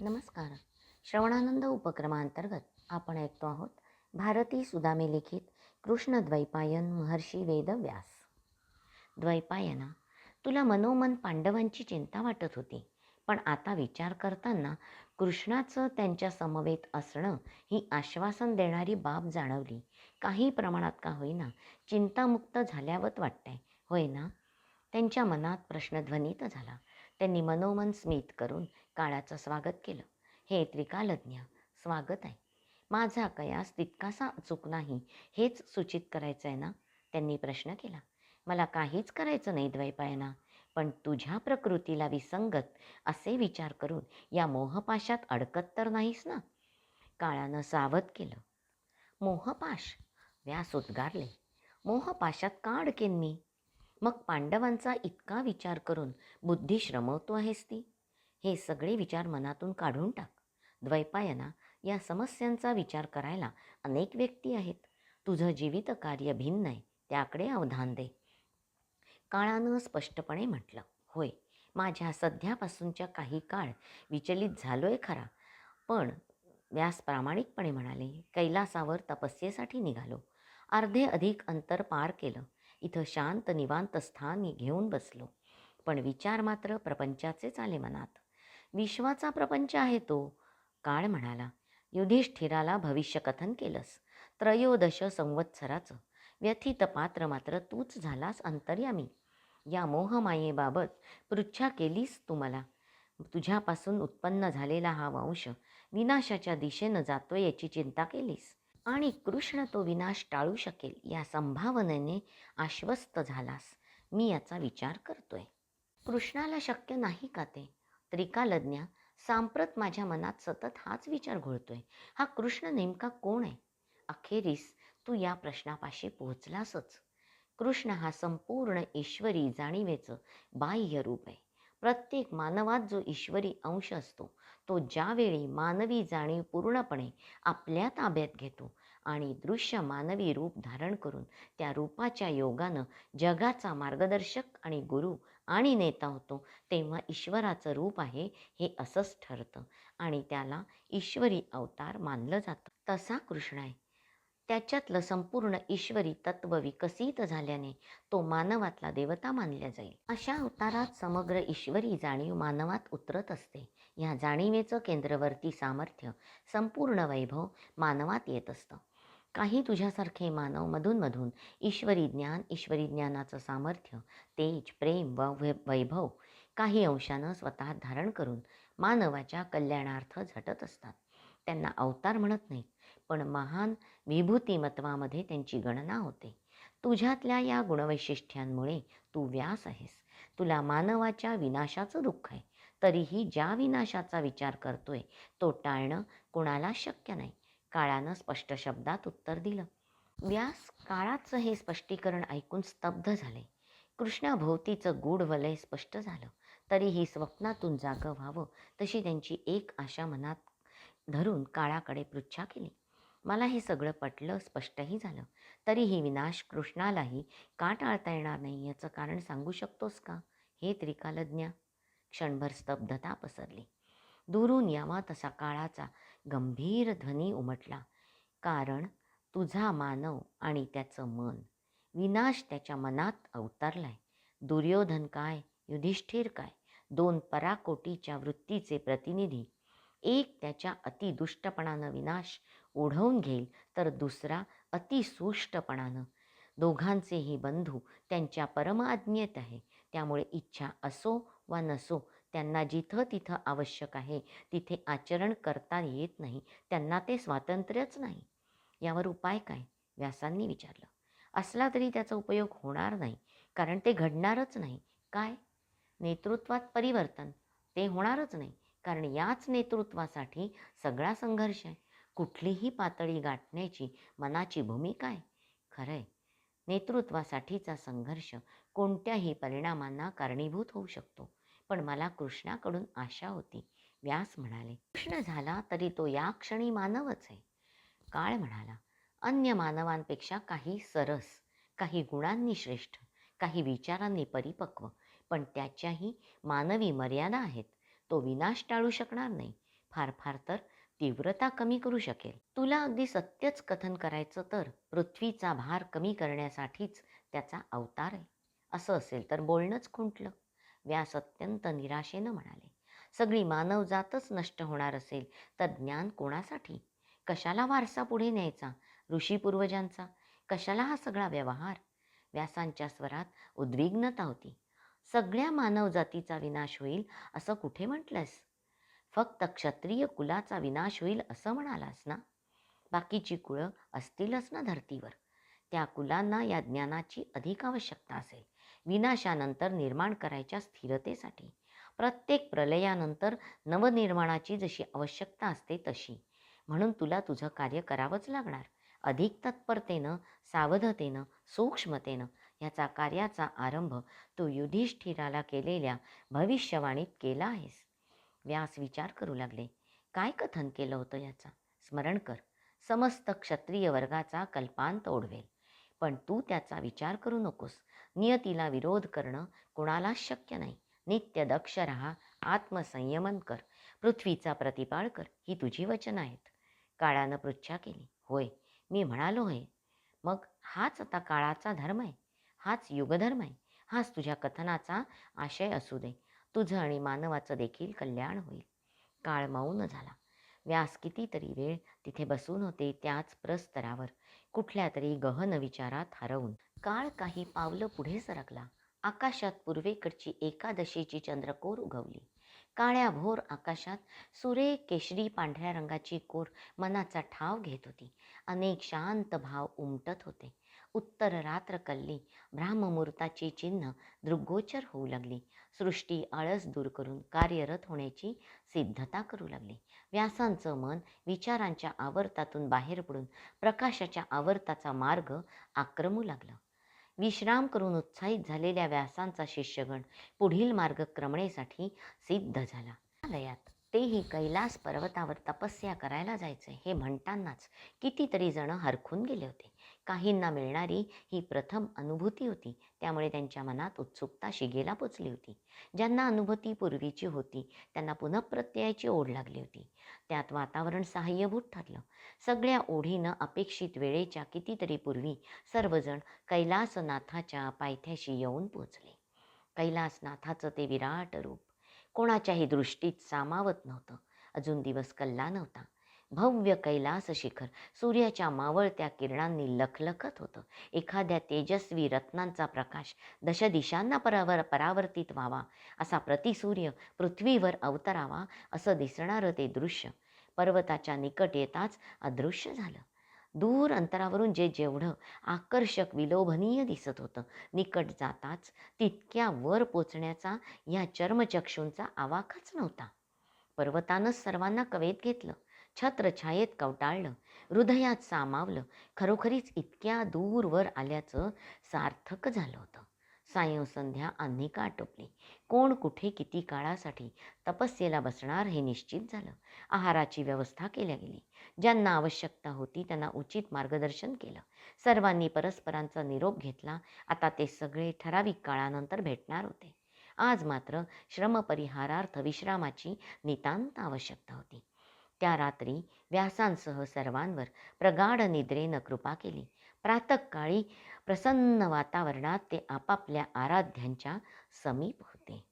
नमस्कार. श्रवणानंद उपक्रमांतर्गत आपण ऐकतो आहोत भारती सुदामे लिखित कृष्ण द्वैपायन महर्षी वेदव्यास द्वैपायना तुला मनोमन पांडवांची चिंता वाटत होती पण आता विचार करताना कृष्णाचं त्यांच्या समवेत असणं ही आश्वासन देणारी बाब जाणवली. काही प्रमाणात का होईना चिंतामुक्त झाल्यावत वाटतंय होय ना त्यांच्या मनात प्रश्नध्वनीत झाला. त्यांनी मनोमन स्मित करून काळाचं स्वागत केलं. हे त्रिकालज्ञ स्वागत आहे. माझा कयास तितकासा अचूक नाही हेच सूचित करायचं आहे ना? त्यांनी प्रश्न केला. मला काहीच करायचं नाही द्वैपायना. पण तुझ्या प्रकृतीला विसंगत असे विचार करून या मोहपाशात अडकत तर नाहीस ना? काळानं सावध केलं. मोहपाश? व्यास उद्गारले. मोहपाशात का अडकेन मी? मग पांडवांचा इतका विचार करून बुद्धी श्रमवतो आहेस ती. हे सगळे विचार मनातून काढून टाक. द्वैपायना या समस्यांचा विचार करायला अनेक व्यक्ती आहेत. तुझं जीवित कार्य भिन्न आहे त्याकडे अवधान दे. काळानं स्पष्टपणे म्हटलं होय माझ्या सध्यापासूनच्या काही काळ विचलित झालोय खरा. पण व्यास प्रामाणिकपणे म्हणाले कैलासावर तपस्येसाठी निघालो. अर्धे अधिक अंतर पार केलं. इथं शांत निवांत स्थान घेऊन बसलो. पण विचार मात्र प्रपंचाचेच आले मनात. विश्वाचा प्रपंच आहे तो. काळ म्हणाला युधिष्ठिराला भविष्यकथन केलंस. त्रयोदश संवत्सराचं. व्यथित पात्र मात्र तूच झालास अंतर्यामी. या मोहमायेबाबत पृच्छा केलीस तू मला. तुझ्यापासून उत्पन्न झालेला हा वंश विनाशाच्या दिशेनं जातोय याची चिंता केलीस. आणि कृष्ण तो विनाश टाळू शकेल या संभावनेने आश्वस्त झालास. मी याचा विचार करतोय. कृष्णाला शक्य नाही का ते? त्रिकालज्ञा सांप्रत माझ्या मनात सतत हाच विचार घोळतोय. हा कृष्ण नेमका कोण आहे? अखेरीस तू या प्रश्नापाशी पोहोचलासच. कृष्ण हा संपूर्ण ईश्वरी जाणीवेचं बाह्य रूप आहे. प्रत्येक मानवात जो ईश्वरी अंश असतो तो ज्यावेळी मानवी जाणीव पूर्णपणे आपल्या ताब्यात घेतो आणि दृश्य मानवी रूप धारण करून त्या रूपाच्या योगानं जगाचा मार्गदर्शक आणि गुरु आणि नेता होतो. तेव्हा ईश्वराचं रूप आहे हे असंच ठरतं आणि त्याला ईश्वरी अवतार मानलं जातं. तसा कृष्ण आहे. त्याच्यातलं संपूर्ण ईश्वरी तत्व विकसित झाल्याने तो मानवातला देवता मानल्या जाईल. अशा अवतारात समग्र ईश्वरी जाणीव मानवात उतरत असते. या जाणीवेचं केंद्रवर्ती सामर्थ्य संपूर्ण वैभव मानवात येत असतं. काही तुझ्यासारखे मानव मधूनमधून ईश्वरी ज्ञान ईश्वरी ज्ञानाचं सामर्थ्य तेज प्रेम व वै वैभव काही अंशानं स्वतः धारण करून मानवाच्या कल्याणार्थ झटत असतात. त्यांना अवतार म्हणत नाहीत पण महान विभूतिमत्वामध्ये त्यांची गणना होते. तुझ्यातल्या या गुणवैशिष्ट्यांमुळे तू व्यास आहेस. तुला मानवाच्या विनाशाचं दुःख आहे. तरीही ज्या विनाशाचा विचार करतोय तो टाळणं कोणाला शक्य नाही. काळानं स्पष्ट शब्दात उत्तर दिलं. व्यास काळाचं हे स्पष्टीकरण ऐकून स्तब्ध झाले. कृष्णाभोवतीचं गूढ वलय स्पष्ट झालं. तरीही स्वप्नातून जागं व्हावं तशी त्यांची एक आशा मनात धरून काळाकडे पृच्छा केली. मला हे सगळं पटलं स्पष्टही झालं. तरीही विनाश कृष्णालाही का टाळता येणार नाही याचं कारण सांगू शकतोस का? हे त्रिकालज्ञा क्षणभर स्तब्धता पसरली. दुरून यावा तसा काळाचा गंभीर ध्वनी उमटला. कारण तुझा मानव आणि त्याचं मन विनाश त्याच्या मनात अवतरलाय. दुर्योधन काय युधिष्ठिर काय? दोन पराकोटीच्या वृत्तीचे प्रतिनिधी. एक त्याच्या अतिदुष्टपणानं विनाश ओढवून घेईल तर दुसरा अतिसुष्टपणानं. दोघांचेही बंधू त्यांच्या परमाज्ञेत आहे. त्यामुळे इच्छा असो वा नसो त्यांना जिथं तिथं आवश्यक आहे तिथे आचरण करता येत नाही त्यांना ते स्वातंत्र्यच नाही. यावर उपाय काय? व्यासांनी विचारलं. असला तरी त्याचा उपयोग होणार नाही कारण ते घडणारच नाही. काय? नेतृत्वात परिवर्तन. ते होणारच नाही कारण याच नेतृत्वासाठी सगळा संघर्ष आहे. कुठलीही पातळी गाठण्याची मनाची भूमिका आहे खरं आहे नेतृत्वासाठीचा संघर्ष कोणत्याही परिणामांना कारणीभूत होऊ शकतो. पण मला कृष्णाकडून आशा होती. व्यास म्हणाले कृष्ण झाला तरी तो या क्षणी मानवच आहे. काळ म्हणाला अन्य मानवांपेक्षा काही सरस काही गुणांनी श्रेष्ठ काही विचारांनी परिपक्व पण त्याच्याही मानवी मर्यादा आहेत. तो विनाश टाळू शकणार नाही. फार फार तर तीव्रता कमी करू शकेल. तुला अगदी सत्यच कथन करायचं तर पृथ्वीचा भार कमी करण्यासाठीच त्याचा अवतार आहे. असं असेल तर बोलणंच खुंटलं. व्यास अत्यंत निराशेनं म्हणाले सगळी मानवजातच नष्ट होणार असेल तर ज्ञान कोणासाठी? कशाला वारसा पुढे न्यायचा? ऋषीपूर्वजांचा कशाला हा सगळा व्यवहार? व्यासांच्या स्वरात उद्विग्नता होती. सगळ्या मानवजातीचा विनाश होईल असं कुठे म्हटलंस? फक्त क्षत्रिय कुलाचा विनाश होईल असं म्हणालास ना? बाकीची कुळं असतीलच ना धर्तीवर. त्या कुलांना या ज्ञानाची अधिक आवश्यकता असेल. विनाशानंतर निर्माण करायच्या स्थिरतेसाठी. प्रत्येक प्रलयानंतर नवनिर्माणाची जशी आवश्यकता असते तशी. म्हणून तुला तुझं कार्य करावंच लागणार. अधिक तत्परतेनं सावधतेनं सूक्ष्मतेनं याचा कार्याचा आरंभ तू युधिष्ठिराला केलेल्या भविष्यवाणीत केला आहेस. व्यास विचार करू लागले. काय कथन केलं होतं याचा? स्मरण कर. समस्त क्षत्रिय वर्गाचा कल्पांत ओढवेल. पण तू त्याचा विचार करू नकोस. नियतीला विरोध करणं कोणालाच शक्य नाही. नित्य दक्ष राहा आत्मसंयमन कर पृथ्वीचा प्रतिपाळ कर ही तुझी वचनं आहेत. काळानं पृच्छा केली होय मी म्हणालो होय मग हाच आता काळाचा धर्म आहे. हाच युगधर्म आहे. हाच तुझ्या कथनाचा आशय असू दे. तुझं आणि मानवाचं देखील कल्याण होईल. काळ मौन झाला. व्यास कितीतरी वेळ तिथे बसून होते त्याच प्रस्तरावर. कुठल्या तरी गहन विचारात हरवून. काळ काही पावलं पुढे सरकला. आकाशात पूर्वेकडची एकादशीची चंद्रकोर उगवली. काळ्या भोर आकाशात सुरे केशरी पांढऱ्या रंगाची कोर मनाचा ठाव घेत होती. अनेक शांत भाव उमटत होते. उत्तर रात्र कल्ली ब्राह्ममुहूर्ताची चिन्ह दृग्गोचर होऊ लागली. सृष्टी आळस दूर करून कार्यरत होण्याची सिद्धता करू लागली. व्यासांचं मन विचारांच्या आवर्तातून बाहेर पडून प्रकाशाच्या आवर्ताचा मार्ग आक्रमू लागलं. विश्राम करून उत्साहित झालेल्या व्यासांचा शिष्यगण पुढील मार्गक्रमणेसाठी सिद्ध झाला. लयात तेही कैलास पर्वतावर तपस्या करायला जायचं हे म्हणतानाच कितीतरी जण हरखून गेले होते. काहींना मिळणारी ही प्रथम अनुभूती होती. त्यामुळे त्यांच्या मनात उत्सुकता शिगेला पोचली होती. ज्यांना अनुभूती पूर्वीची होती त्यांना पुनःप्रत्ययाची ओढ लागली होती. त्यात वातावरण सहाय्यभूत ठरलं. सगळ्या ओढीनं अपेक्षित वेळेच्या कितीतरी पूर्वी सर्वजण कैलासनाथाच्या पायथ्याशी येऊन पोचले. कैलासनाथाचं ते विराट रूप कोणाच्याही दृष्टीत सामावत नव्हतं. अजून दिवस कल्ला नव्हता. भव्य कैलास शिखर सूर्याच्या मावळत्या किरणांनी लखलखत होतं. एखाद्या तेजस्वी रत्नांचा प्रकाश दशदिशांना परावर परावर्तित व्हावा असा प्रतिसूर्य पृथ्वीवर अवतरावा असं दिसणारं ते दृश्य. पर्वताच्या निकट येताच अदृश्य झालं. दूर अंतरावरून जे जेवढं आकर्षक विलोभनीय दिसत होतं निकट जाताच तितक्या वर पोचण्याचा या चर्मचक्षूंचा आवाकच नव्हता. पर्वतानंच सर्वांना कवेत घेतलं छत्रछायेत कवटाळलं हृदयात सामावलं खरोखरीच इतक्या दूरवर आल्याचं सार्थक झालं होतं. सायंसंध्या अन्निका आटोपली. कोण कुठे किती काळासाठी तपस्येला बसणार हे निश्चित झालं. आहाराची व्यवस्था केल्या गेली. ज्यांना आवश्यकता होती त्यांना उचित मार्गदर्शन केलं. सर्वांनी परस्परांचा निरोप घेतला. आता ते सगळे ठराविक काळानंतर भेटणार होते. आज मात्र श्रमपरिहारार्थ विश्रामाची नितांत आवश्यकता होती. त्या रात्री व्यासांसह सर्वांवर प्रगाढ निद्रेनं कृपा केली. प्रातःकाळी प्रसन्न वातावरणात ते आपापल्या आराध्यांच्या समीप होते.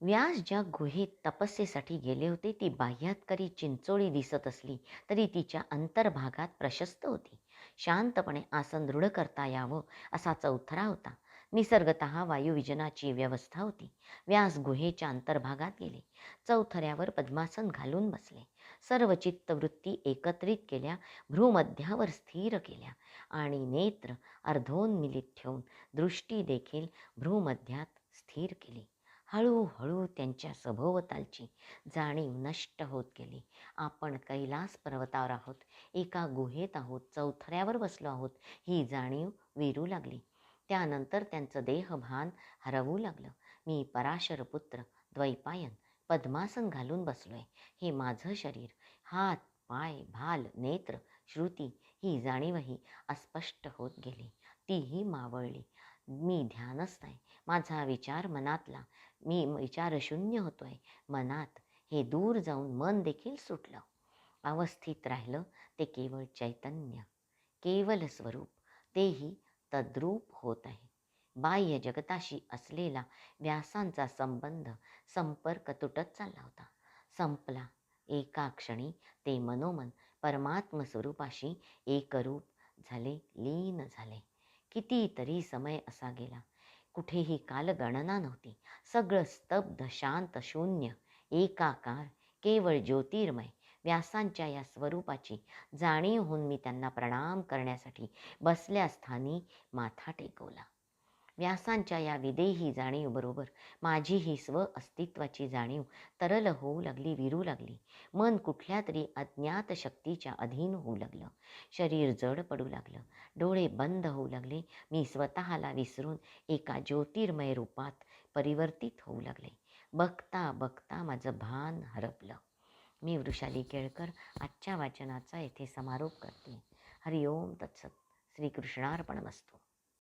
व्यास ज्या गुहेत तपस्येसाठी गेले होते ती बाह्यातकरी चिंचोळी दिसत असली तरी तिच्या अंतर्भागात प्रशस्त होती. शांतपणे आसन दृढ करता यावं असा चौथरा होता. निसर्गत वायुविजनाची व्यवस्था होती. व्यास गुहेच्या अंतर्भागात गेले. चौथऱ्यावर पद्मासन घालून बसले. सर्व चित्तवृत्ती एकत्रित केल्या भ्रूमध्यावर स्थिर केल्या आणि नेत्र अर्धोन्मिलित ठेवून दृष्टी देखील भ्रूमध्यात स्थिर केली. हळूहळू त्यांच्या सभोवतालची जाणीव नष्ट होत गेली. आपण कैलास पर्वतावर आहोत एका गुहेत आहोत चौथऱ्यावर बसलो आहोत ही जाणीव विरू लागली. त्यानंतर त्यांचं देहभान हरवू लागलं. मी पराशरपुत्र द्वैपायन पद्मासन घालून बसलो आहे हे माझं शरीर हात पाय भाल नेत्र श्रुती ही जाणीवही अस्पष्ट होत गेली. तीही मावळली. मी ध्यानच नाही माझा विचार मनातला मी विचारशून्य होतोय. मनात हे दूर जाऊन मन देखील सुटलं. अवस्थित राहिलं ते केवळ चैतन्य केवल स्वरूप. तेही तद्रूप होत आहे. बाह्य जगताशी असलेला व्यासांचा संबंध संपर्क तुटत चालला होता. संपला. एका क्षणी ते मनोमन परमात्म स्वरूपाशी एकरूप झाले लीन झाले. कितीतरी समय असा गेला. कुठेही कालगणना नव्हती. सगळं स्तब्ध शांत शून्य एकाकार केवळ ज्योतिर्मय. व्यासांच्या या स्वरूपाची जाणीव होऊन मी त्यांना प्रणाम करण्यासाठी बसल्या स्थानी माथा टेकवला. व्यासांच्या या विदेही जाणीवबरोबर माझी ही स्व अस्तित्वाची जाणीव. तरल होऊ लागली विरू लागली. मन कुठल्या तरी अज्ञात शक्तीच्या अधीन होऊ लागलं. शरीर जड पडू लागलं. डोळे बंद होऊ लागले. मी स्वतःला विसरून एका ज्योतिर्मय रूपात परिवर्तित होऊ लागले. बघता बघता माझं भान हरपलं. मी वृषाली केळकर आजच्या वाचनाचा येथे समारोप करते. हरिओम तत्सत. श्रीकृष्णार्पण वस्तू